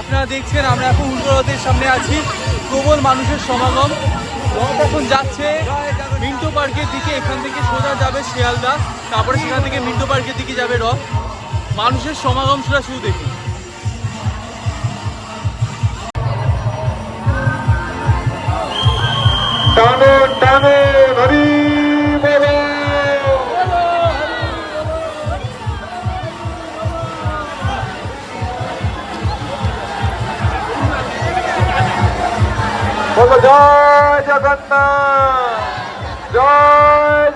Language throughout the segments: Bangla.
আপনারা দেখছেন, আমরা এখন উল্টো রথের সামনে আছি। প্রবল মানুষের সমাগম। রথ এখন যাচ্ছে মিন্টো পার্কের দিকে, এখান থেকে সোজা যাবে শিয়ালদা। তারপরে সেখান থেকে মিন্টো পার্কের দিকে যাবে রথ। মানুষের সমাগম সেটা শুধু দেখুন। টানো টানো হরি বলো জয় জগন্নাথ জয়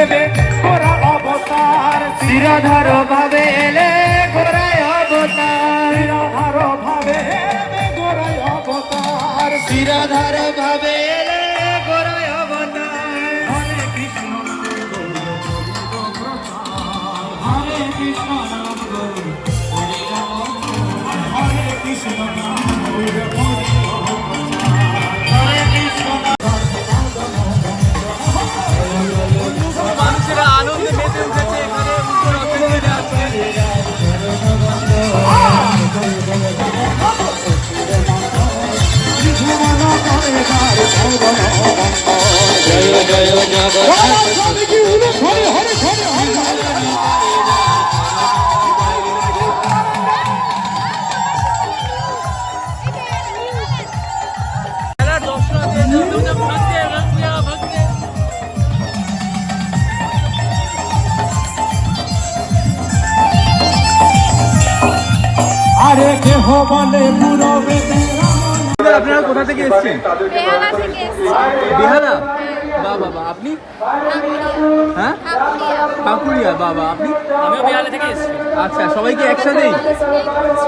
এলে গোরা অবতার। শিরাধার ভাবে এলে গোরায় অবতার। শিরাধার ভাবে এলে গোরায় অবতার। শিরাধার ভাবে এলে গোরায় অবতার। হরে কৃষ্ণ হরে কৃষ্ণ নাম গৌর হরি রাম হরে কৃষ্ণ। আরে কেহ বলে পুরো বেদে আপনারা কোথা থেকে এসেছেন? বেহালা বা বাবা আপনি? হ্যাঁ। পাকুড়িয়া বাবা আপনি? আমিও বিহালে থেকে এসেছি। আচ্ছা সবাইকে একসাথেই?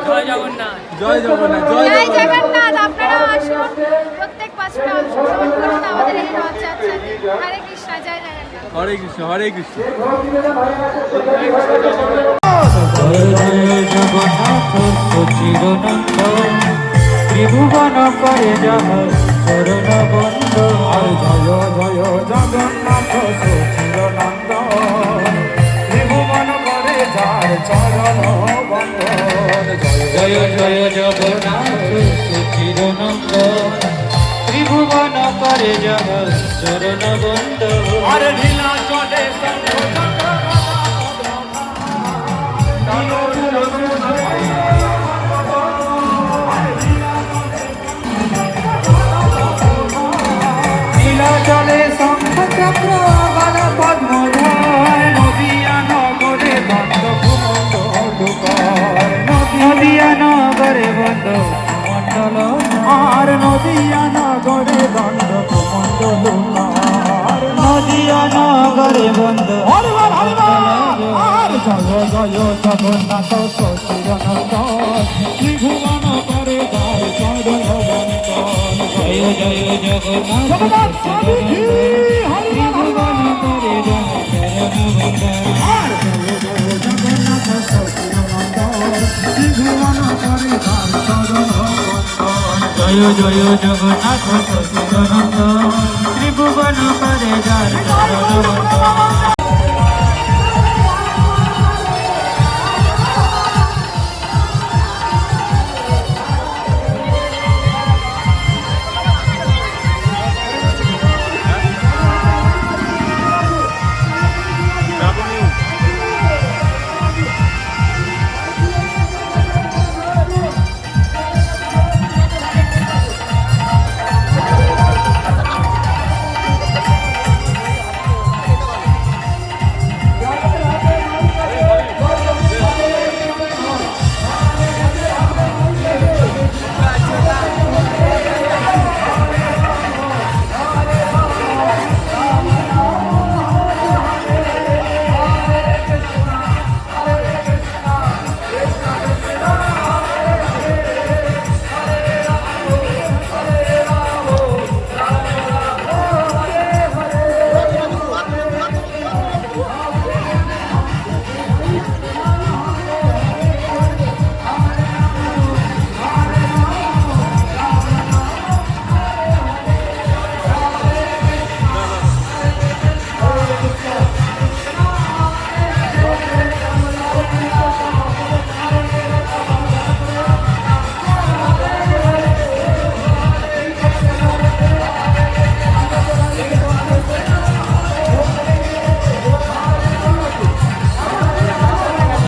জয় জগন্নাথ। জয় জগন্নাথ জয় জয় জগন্নাথ। জগন্নাথ। আপনারা আসুন। প্রত্যেক বছর অংশগ্রহণ করুন। আমাদের এই রথযাত্রাতে। হরে কৃষ্ণ জয় জগন্নাথ। হরে কৃষ্ণ। হরে কৃষ্ণ। জগন্নাথ চিরনন্দ ত্রিভুবন করে যাহ চরণ বন্ধ আর জয় জয় জগন্নাথ চিরনন্দ ত্রিভুবন করে যার চরণ বন্ধ জয় জয় জগন্নাথ চিরনন্দ ত্রিভুবন করে যাহ চরণ বন্ধ আর লীলা চলে নীলাচলে আর নদিয়া নগরে বন্ধ দুকর নদিয়া নগরে বন্ধ। আর জয় জয় জগন্নাথ সচিরনন্দ ত্রিভুবন করে। চরণ বন্ত জয় জয় জগন্নাথ ত্রিভুবন করে। চরণ বন্ত জয় জয় জগন্নাথ সচিরনন্দ ত্রিভুবন করে বন্ত